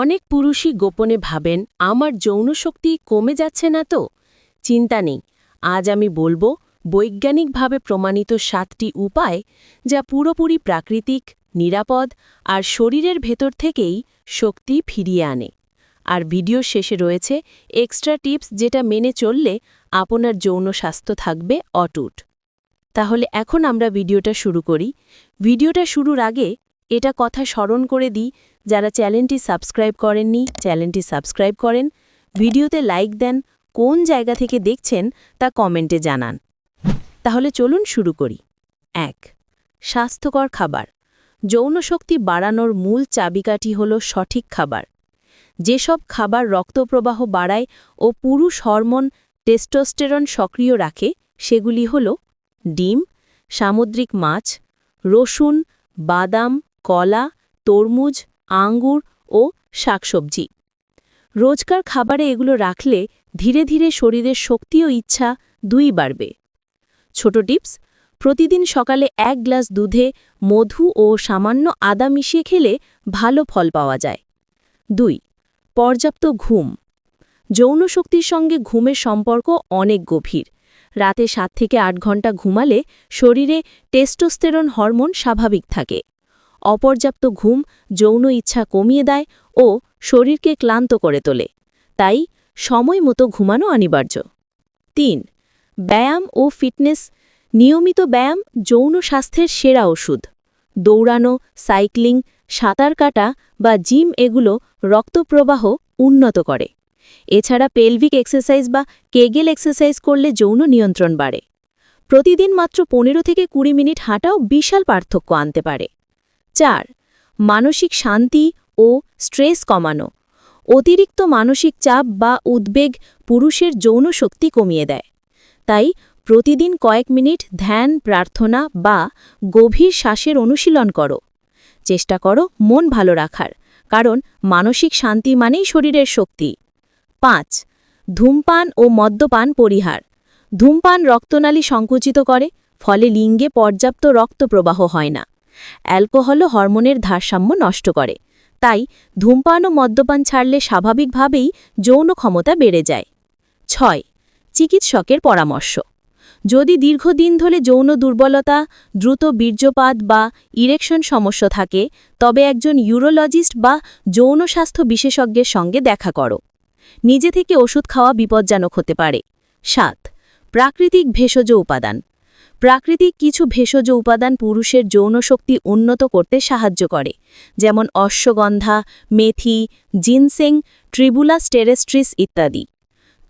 অনেক পুরুষই গোপনে ভাবেন, আমার যৌন শক্তি কমে যাচ্ছে না তো? চিন্তা নেই। আজ আমি বলব, বৈজ্ঞানিকভাবে প্রমাণিত সাতটি উপায় যা পুরোপুরি প্রাকৃতিক, নিরাপদ আর শরীরের ভেতর থেকেই শক্তি ফিরিয়ে আনে। আর ভিডিও শেষে রয়েছে এক্সট্রা টিপস যেটা মেনে চললে আপনার যৌন স্বাস্থ্য থাকবে অটুট। তাহলে এখন আমরা ভিডিওটা শুরু করি। ভিডিওটা শুরুর আগে এটা কথা স্মরণ করে দিই, যারা চ্যানেলটি সাবস্ক্রাইব করেননি, চ্যানেলটি সাবস্ক্রাইব করেন, ভিডিওতে লাইক দেন, কোন জায়গা থেকে দেখছেন তা কমেন্টে জানান। তাহলে চলুন শুরু করি। এক, স্বাস্থ্যকর খাবার। যৌন শক্তি বাড়ানোর মূল চাবিকাঠি হল সঠিক খাবার। যেসব খাবার রক্তপ্রবাহ বাড়ায় ও পুরুষ হরমোন টেস্টোস্টেরন সক্রিয় রাখে, সেগুলি হল ডিম, সামুদ্রিক মাছ, রসুন, বাদাম কলা, তরমুজ, আঙ্গুর ও শাকসবজি। রোজকার খাবারে এগুলো রাখলে ধীরে ধীরে শরীরের শক্তি ও ইচ্ছা দুই বাড়বে। ছোট টিপস, প্রতিদিন সকালে এক গ্লাস দুধে মধু ও সামান্য আদা মিশিয়ে খেলে ভালো ফল পাওয়া যায়। দুই, পর্যাপ্ত ঘুম। যৌন শক্তির সঙ্গে ঘুমের সম্পর্ক অনেক গভীর। রাতে সাত থেকে আট ঘণ্টা ঘুমালে শরীরে টেস্টোস্টেরন হরমোন স্বাভাবিক থাকে। অপর্যাপ্ত ঘুম, যৌন ইচ্ছা কমিয়ে দেয় ও শরীরকে ক্লান্ত করে তোলে। তাই সময় মতো ঘুমানো অনিবার্য। তিন, ব্যায়াম ও ফিটনেস। নিয়মিত ব্যায়াম, যৌন স্বাস্থ্যের সেরা ওষুধ। দৌড়ানো, সাইক্লিং, সাঁতার কাটা বা জিম এগুলো রক্তপ্রবাহ উন্নত করে। এছাড়া পেলভিক এক্সারসাইজ বা কেগেল এক্সারসাইজ করলে যৌন নিয়ন্ত্রণ বাড়ে। প্রতিদিন মাত্র পনেরো থেকে কুড়ি মিনিট হাঁটাও বিশাল পার্থক্য আনতে পারে। চার, মানসিক শান্তি ও স্ট্রেস কমানো। অতিরিক্ত মানসিক চাপ বা উদ্বেগ পুরুষের যৌন শক্তি কমিয়ে দেয়। তাই প্রতিদিন কয়েক মিনিট ধ্যান, প্রার্থনা বা গভীর শ্বাসের অনুশীলন করো। চেষ্টা করো মন ভালো রাখার, কারণ মানসিক শান্তি মানেই শরীরের শক্তি। পাঁচ, ধূমপান ও মদ্যপান পরিহার। ধূমপান রক্তনালী সংকুচিত করে, ফলে লিঙ্গে পর্যাপ্ত রক্ত প্রবাহ হয় না। অ্যালকোহলও হরমোনের ভারসাম্য নষ্ট করে। তাই ধূমপান ও মদ্যপান ছাড়লে স্বাভাবিকভাবেই যৌন ক্ষমতা বেড়ে যায়। ছয়, চিকিৎসকের পরামর্শ। যদি দীর্ঘদিন ধরে যৌন দুর্বলতা, দ্রুত বীর্যপাত বা ইরেকশন সমস্যা থাকে, তবে একজন ইউরোলজিস্ট বা যৌন স্বাস্থ্য বিশেষজ্ঞের সঙ্গে দেখা করো। নিজে থেকে ওষুধ খাওয়া বিপজ্জনক হতে পারে। সাত, প্রাকৃতিক ভেষজ উপাদান। প্রাকৃতিক কিছু ভেষজ উপাদান পুরুষের যৌন শক্তি উন্নত করতে সাহায্য করে, যেমন অশ্বগন্ধা, মেথি, জিনসেং ট্রিবুলা স্টেরেস্ট্রিস ইত্যাদি।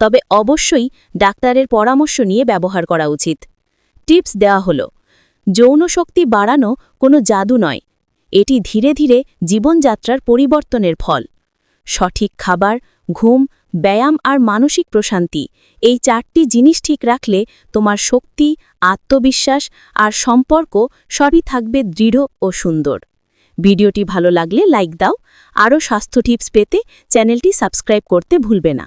তবে অবশ্যই ডাক্তারের পরামর্শ নিয়ে ব্যবহার করা উচিত। টিপস দেওয়া হল যৌন শক্তি বাড়ানো কোনো জাদু নয়, এটি ধীরে ধীরে জীবনযাত্রার পরিবর্তনের ফল। সঠিক খাবার, ঘুম ব্যায়াম আর মানসিক প্রশান্তি, এই চারটি জিনিস ঠিক রাখলে তোমার শক্তি, আত্মবিশ্বাস আর সম্পর্ক সবই থাকবে দৃঢ় ও সুন্দর। ভিডিওটি ভালো লাগলে লাইক দাও। আরও স্বাস্থ্য টিপস পেতে চ্যানেলটি সাবস্ক্রাইব করতে ভুলবে না।